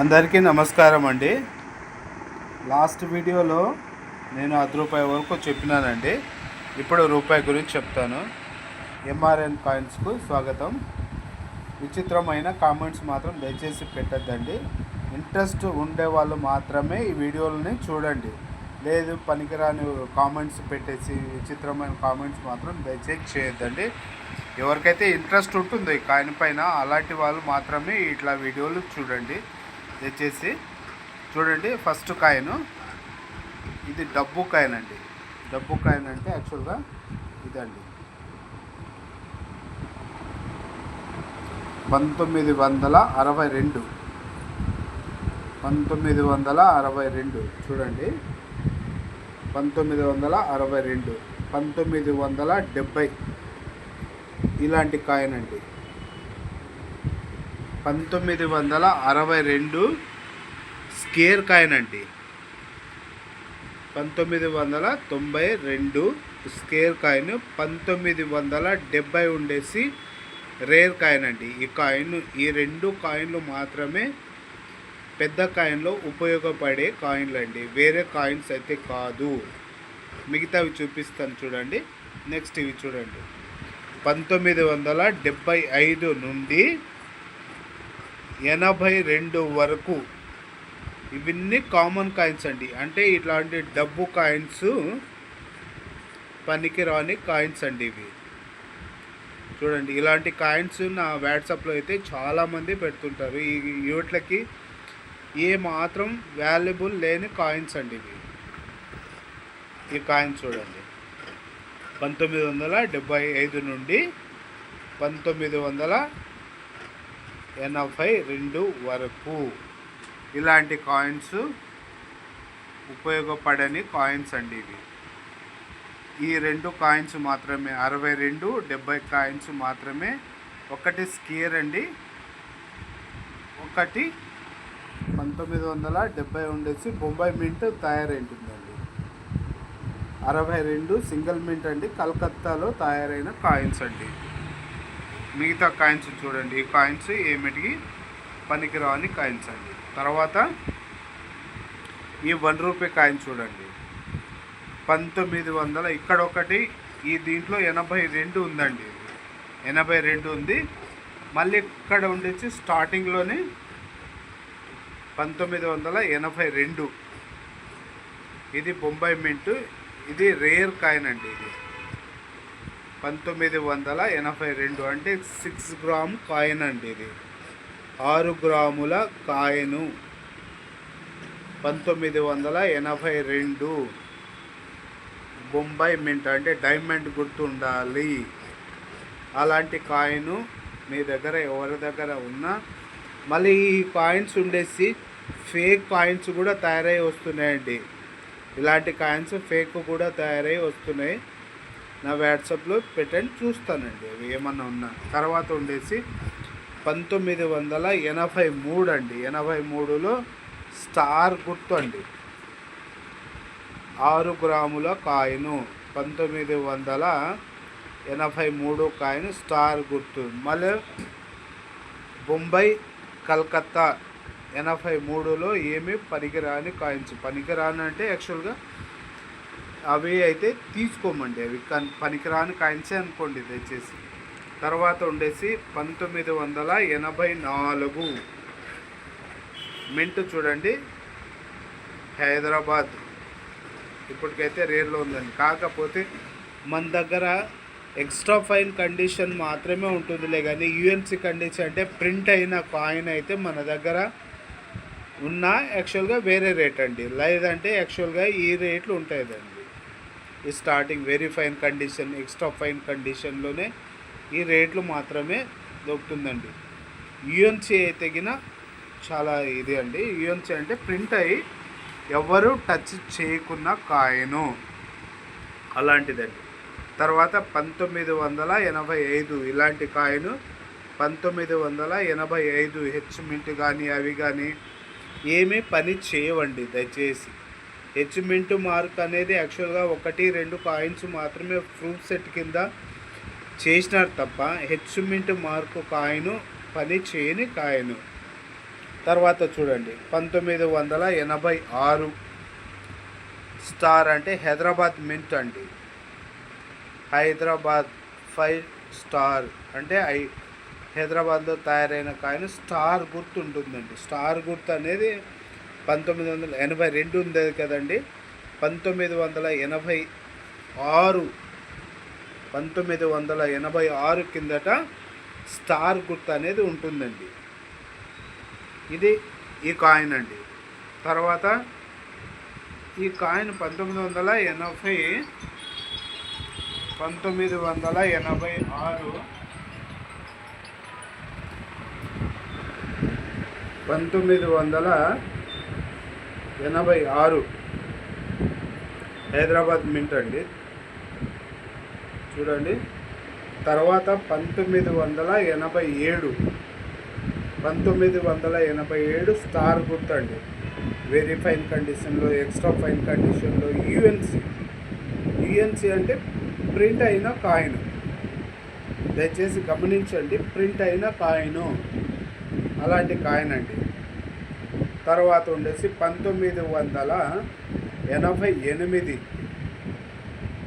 అందరికీ నమస్కారం అండి. లాస్ట్ వీడియోలో నేను అర్ధ రూపాయి వరకు చెప్పినానండి. ఇప్పుడు రూపాయి గురించి చెప్తాను. ఎంఆర్ఎన్ కాయిన్స్కు స్వాగతం. విచిత్రమైన కామెంట్స్ మాత్రం దయచేసి పెట్టద్దండి. ఇంట్రెస్ట్ ఉండే వాళ్ళు మాత్రమే ఈ వీడియోలని చూడండి. లేదు పనికిరాని కామెంట్స్ పెట్టేసి విచిత్రమైన కామెంట్స్ మాత్రం దయచేసి చేయొద్దండి. ఎవరికైతే ఇంట్రెస్ట్ ఉంటుందో ఈ కాయిన్ పైన అలాంటి వాళ్ళు మాత్రమే ఇట్లా వీడియోలు చూడండి. దయచేసి చూడండి ఫస్ట్ కాయిన్ ఇది డబ్బు కాయిన్ అండి. డబ్బు కాయిన్ అంటే యాక్చువల్గా ఇదండి. పంతొమ్మిది వందల అరవై రెండు. పంతొమ్మిది వందల అరవై రెండు. చూడండి. పంతొమ్మిది వందల అరవై రెండు. పంతొమ్మిది వందల డెబ్భై ఇలాంటి కాయిన్ అండి. పంతొమ్మిది వందల అరవై రెండు స్కేర్ కాయిన్ అండి. పంతొమ్మిది వందల తొంభై రెండు స్కేర్ కాయిన్ పంతొమ్మిది వందల డెబ్బై ఉండేసి రేర్ కాయిన్ అండి. ఈ కాయిన్ ఈ రెండు కాయిన్లు మాత్రమే పెద్ద కాయిన్లో ఉపయోగపడే కాయిన్లు అండి. వేరే కాయిన్స్ అయితే కాదు. మిగతావి చూపిస్తాను చూడండి. నెక్స్ట్ ఇవి చూడండి. పంతొమ్మిది వందల డెబ్బై ఐదు నుండి ఎనభై రెండు వరకు ఇవన్నీ కామన్ కాయిన్స్ అండి. అంటే ఇట్లాంటి డబ్బు కాయిన్స్ పనికిరాని కాయిన్స్ అండి ఇవి. చూడండి ఇలాంటి కాయిన్స్ నా వాట్సాప్లో అయితే చాలామంది పెడుతుంటారు. ఈ వీటికి ఏ మాత్రం వాల్యుబుల్ లేని కాయిన్స్ అండి ఇవి. ఈ కాయిన్స్ చూడండి. పంతొమ్మిది వందల డెబ్భై ఐదు నుండి పంతొమ్మిది వందల ఎనభై రెండు వరకు. ఇలాంటి కాయిన్స్ ఉపయోగపడని కాయిన్స్ అండి ఇవి. ఈ రెండు కాయిన్స్ మాత్రమే అరవై రెండు డెబ్బై కాయిన్స్ మాత్రమే. ఒకటి స్కేర్ అండి. ఒకటి పంతొమ్మిది వందల డెబ్బై ఉండేసి బొంబాయి మింట్ తయారైంటుందండి. అరవై రెండు సింగిల్ మింట్ అండి. కలకత్తాలో తయారైన కాయిన్స్ అండి. మిగతా కాయిన్స్ చూడండి. ఈ కాయిన్స్ ఏమిటికి? పనికిరాని కాయిన్స్ అండి. తర్వాత ఈ వన్ రూపీ కాయిన్ చూడండి. పంతొమ్మిది వందల ఇక్కడ ఒకటి ఈ దీంట్లో ఎనభై రెండు ఉందండి. ఎనభై రెండు ఉంది. మళ్ళీ ఇక్కడ ఉండేసి స్టార్టింగ్లోనే పంతొమ్మిది వందల ఎనభై రెండు. ఇది బొంబాయి మింట్. ఇది రేర్ కాయిన్ అండి ఇది. పంతొమ్మిది వందల ఎనభై రెండు అంటే సిక్స్ గ్రామ్ కాయిన్ అండి ఇది. ఆరు గ్రాముల కాయిను. పంతొమ్మిది వందల ఎనభై రెండు బొంబాయి మింట్ అంటే డైమండ్ గుర్తు ఉండాలి అలాంటి కాయిన్ మీ దగ్గర ఎవరి దగ్గర ఉన్నా మళ్ళీ ఈ కాయిన్స్ ఉండేసి ఫేక్ కాయిన్స్ కూడా తయారై వస్తున్నాయండి. ఇలాంటి కాయిన్స్ ఫేక్ కూడా తయారై వస్తున్నాయి. నా వాట్సాప్లో పెట్టండి చూస్తానండి. అవి ఏమన్నా ఉన్నా. తర్వాత ఉండేసి పంతొమ్మిది వందల ఎనభై మూడు అండి. ఎనభై మూడులో స్టార్ గుర్తు అండి. ఆరు గ్రాముల కాయిను. పంతొమ్మిది వందల ఎనభై మూడు కాయిన్ స్టార్ గుర్తు. మళ్ళీ బొంబై కలకత్తా ఎనభై మూడులో ఏమీ పనికిరాని కాయిన్స్. పనికిరాని అంటే యాక్చువల్గా అవి అయితే తీసుకోమండి. అవి కన్- పనికిరాని కాయిన్సే అనుకోండి దయచేసి. తర్వాత ఉండేసి పంతొమ్మిది వందల ఎనభై నాలుగు. మింట్ చూడండి. హైదరాబాద్. ఇప్పటికైతే రేర్లో ఉందండి. కాకపోతే మన దగ్గర ఎక్స్ట్రా ఫైన్ కండిషన్ మాత్రమే ఉంటుందిలే కానీ యూఎన్సి కండిషన్ అంటే ప్రింట్ అయిన కాయిన్ అయితే మన దగ్గర ఉన్న యాక్చువల్గా వేరే రేట్ అండి. లేదంటే యాక్చువల్గా ఈ రేట్లు ఉంటాయండి starting very fine condition extra fine కండిషన్లోనే ఈ రేట్లు మాత్రమే దొరుకుతుందండి. యుఎన్సీ అయితే గిన చాలా ఇది అండి. యుఎన్సీ అంటే ప్రింట్ అయ్యి ఎవరు టచ్ చేయకున్న కాయను అలాంటిదండి. తర్వాత పంతొమ్మిది వందల ఎనభై ఐదు ఇలాంటి కాయను పంతొమ్మిది వందల ఎనభై ఐదు హెచ్ మింట్ కానీ అవి కానీ ఏమీ పని చేయవండి దయచేసి. హెచ్ మింట్ మార్క్ అనేది యాక్చువల్గా ఒకటి రెండు కాయిన్స్ మాత్రమే ప్రూఫ్ సెట్ కింద చేసినారు తప్ప హెచ్ మింట్ మార్కు కాయిన్ పని చేయని కాయిన్ తర్వాత చూడండి పంతొమ్మిది వందల ఎనభై ఆరు స్టార్ అంటే హైదరాబాద్ మింట్ అండి. హైదరాబాద్ ఫైవ్ స్టార్ అంటే ఐ హైదరాబాద్లో తయారైన కాయిన్ స్టార్ గుర్తు ఉంటుందండి స్టార్ గుర్తు అనేది పంతొమ్మిది వందల ఎనభై రెండు ఉండేది కదండి. పంతొమ్మిది వందల ఎనభై ఆరు పంతొమ్మిది వందల ఎనభై ఆరు కిందట స్టార్ గుర్తు అనేది ఉంటుందండి. ఇది ఈ కాయిన్ అండి. తర్వాత ఈ కాయిన్ పంతొమ్మిది వందల ఎనభై పంతొమ్మిది వందల ఎనభై ఆరు పంతొమ్మిది వందల ఎనభై ఆరు. హైదరాబాద్ మింట్ అండి. చూడండి. తర్వాత పంతొమ్మిది వందల ఎనభై ఏడు. పంతొమ్మిది వందల ఎనభై ఏడు స్టార్ గుర్తండి. వెరీ ఫైన్ కండిషన్లో ఎక్స్ట్రా ఫైన్ కండిషన్లో యూఎన్సి. యూఎన్సి అంటే ప్రింట్ అయిన కాయిన్. దయచేసి గమనించండి ప్రింట్ అయిన కాయిన్. అలాంటి కాయిన్ అండి. తర్వాత ఉండేసి పంతొమ్మిది వందల ఎనభై ఎనిమిది.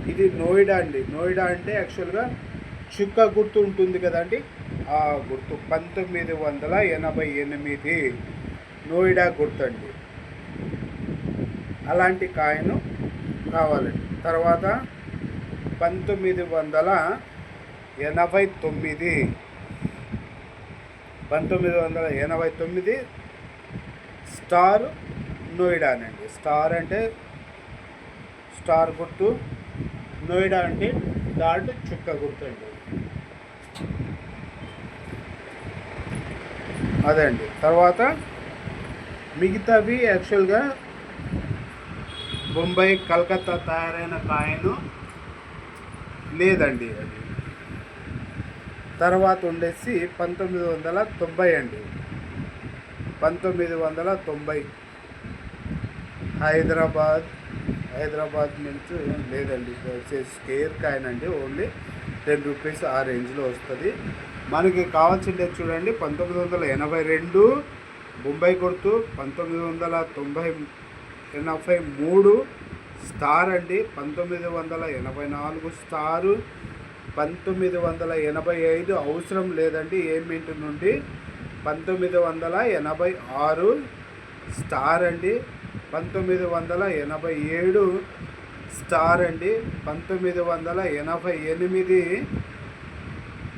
ఇది నోయిడా అండి. నోయిడా అంటే యాక్చువల్గా చుక్క గుర్తు ఉంటుంది కదండి? ఆ గుర్తు. పంతొమ్మిది వందల ఎనభై ఎనిమిది. నోయిడా గుర్తండి అలాంటి కాయను కావాలండి. తర్వాత పంతొమ్మిది వందల ఎనభై తొమ్మిది. పంతొమ్మిది వందల ఎనభై తొమ్మిది స్టార్ నోయిడానండి స్టార్ అంటే స్టార్ గుర్తు నోయిడా అంటే డాట్ చుక్క గుర్తు అండి. అదే అండి. తర్వాత మిగతావి యాక్చువల్గా బొంబాయి కలకత్తా తయారైన కాయను లేదండి అది. తర్వాత ఉండేసి పంతొమ్మిది వందల తొంభై అండి. పంతొమ్మిది వందల తొంభై. హైదరాబాద్ హైదరాబాద్ నుంచి లేదండి. స్కేర్ కాయిన్ అండి ఓన్లీ టెన్ రూపీస్ ఆ రేంజ్లో వస్తుంది. మనకి కావాల్సిందే చూడండి పంతొమ్మిది వందల ఎనభై రెండు బొంబై గుర్తు పంతొమ్మిది వందల తొంభై ఎనభై మూడు స్టార్ అండి పంతొమ్మిది వందల ఎనభై నాలుగు స్టారు పంతొమ్మిది వందల ఎనభై ఐదు అవసరం లేదండి ఏమింటి నుండి? పంతొమ్మిది వందల ఎనభై ఆరు స్టార్ అండి. పంతొమ్మిది వందల ఎనభై ఏడు స్టార్ అండి. పంతొమ్మిది వందల ఎనభై ఎనిమిది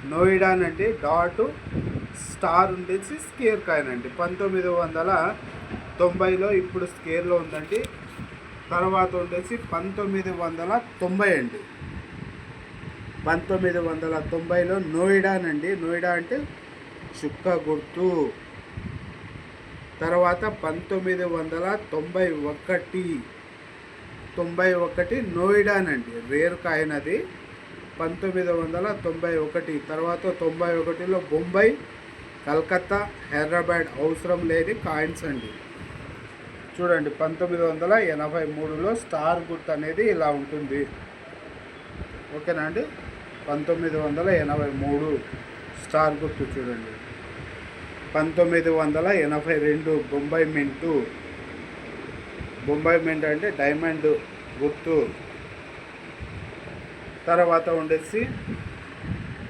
నోయిడానండి డాట్ స్టార్ ఉండేసి స్కేర్ కాయిన్ అండి. పంతొమ్మిది వందల తొంభైలో ఇప్పుడు స్కేర్లో ఉందండి. తర్వాత ఉండేసి పంతొమ్మిది వందల తొంభై అండి. పంతొమ్మిది వందల తొంభైలో నోయిడానండి నోయిడా అంటే చుక్క గుర్తు తర్వాత పంతొమ్మిది వందల తొంభై ఒకటి. తొంభై ఒకటి నోయిడానండి రేర్ కాయిన్ అది పంతొమ్మిది వందల తొంభై ఒకటి తర్వాత తొంభై ఒకటిలో బొంబాయి కలకత్తా హైదరాబాద్ అవసరం లేని కాయిన్స్ అండి. చూడండి పంతొమ్మిది వందల ఎనభై మూడులో స్టార్ గుర్తు అనేది ఇలా ఉంటుంది. ఓకేనా అండి? పంతొమ్మిది వందల ఎనభై మూడు స్టార్ గుర్తు చూడండి. పంతొమ్మిది వందల ఎనభై రెండు బొంబాయి మింటు. బొంబాయి మింట్ అంటే డైమండ్ గుర్తు. తర్వాత ఉండేసి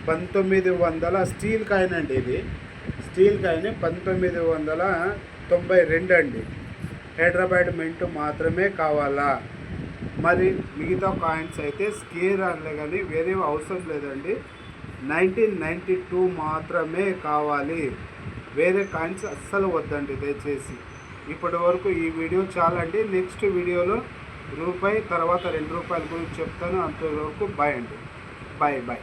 పంతొమ్మిది వందల స్టీల్ కాయిన్ అండి ఇది. స్టీల్ కాయిన్ పంతొమ్మిది వందల తొంభై రెండు అండి. హైదరాబాద్ మింట్ మాత్రమే కావాలా? మరి మిగతా కాయిన్స్ అయితే స్కేర్ అనలే కానీ వేరే అవసరం లేదండి. నైన్టీన్ నైంటీ టూ మాత్రమే కావాలి. వేరే కాయిన్స్ అస్సలు వద్దండి దయచేసి. ఇప్పటి వరకు ఈ వీడియో చాలండి. నెక్స్ట్ వీడియోలో రూపాయి తర్వాత రెండు రూపాయల గురించి చెప్తాను. అంతవరకు బాయ్ అండి. Bye bye.